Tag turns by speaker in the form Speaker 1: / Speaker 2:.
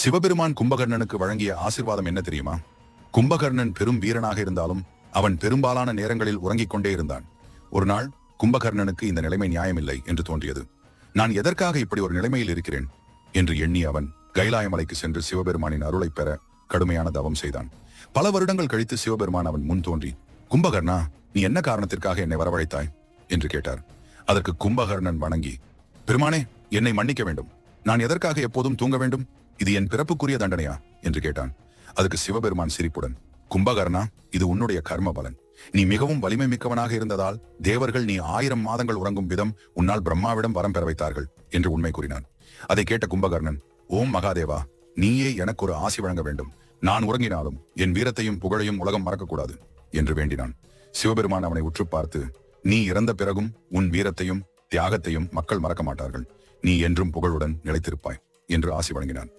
Speaker 1: சிவபெருமான் கும்பகர்ணனுக்கு வழங்கிய ஆசிர்வாதம் என்ன தெரியுமா? கும்பகர்ணன் பெரும் வீரனாக இருந்தாலும் அவன் பெரும்பாலான நேரங்களில் உறங்கிக் கொண்டே இருந்தான். ஒரு நாள் கும்பகர்ணனுக்கு இந்த நிலைமை நியாயமில்லை என்று தோன்றியது. நான் எதற்காக இப்படி ஒரு நிலைமையில் இருக்கிறேன்? என்று எண்ணி அவன் கைலாயமலைக்கு சென்று சிவபெருமானின் அருளைப் பெற கடுமையான தவம் செய்தான். பல வருடங்கள் கழித்து சிவபெருமான் அவன் முன் தோன்றி கும்பகர்ணா நீ என்ன காரணத்திற்காக என்னை வரவழைத்தாய்? என்று கேட்டார். அதற்கு கும்பகர்ணன் வணங்கி பெருமானே என்னை மன்னிக்க வேண்டும். நான் எதற்காக எப்போதும் தூங்க வேண்டும்? இது என் பிறப்புக்குரிய தண்டனையா? என்று கேட்டான். அதுக்கு சிவபெருமான் சிரிப்புடன் கும்பகர்ணா இது உன்னுடைய கர்ம பலன் நீ மிகவும் வலிமை மிக்கவனாக இருந்ததால் தேவர்கள் நீ ஆயிரம் மாதங்கள் உறங்கும் விதம் உன்னால் பிரம்மாவிடம் வரம் பெற வைத்தார்கள் என்று உண்மை கூறினான். அதை கேட்ட கும்பகர்ணன் ஓம் மகாதேவா நீயே எனக்கு ஒரு ஆசி வழங்க வேண்டும். நான் உறங்கினாலும் என் வீரத்தையும் புகழையும் உலகம் மறக்கக்கூடாது என்று வேண்டினான். சிவபெருமான் அவனை உற்று பார்த்து நீ இறந்த பிறகும் உன் வீரத்தையும் தியாகத்தையும் மக்கள் மறக்க மாட்டார்கள். நீ என்றும் புகழுடன் நிலைத்திருப்பாய் என்று ஆசி வழங்கினான்.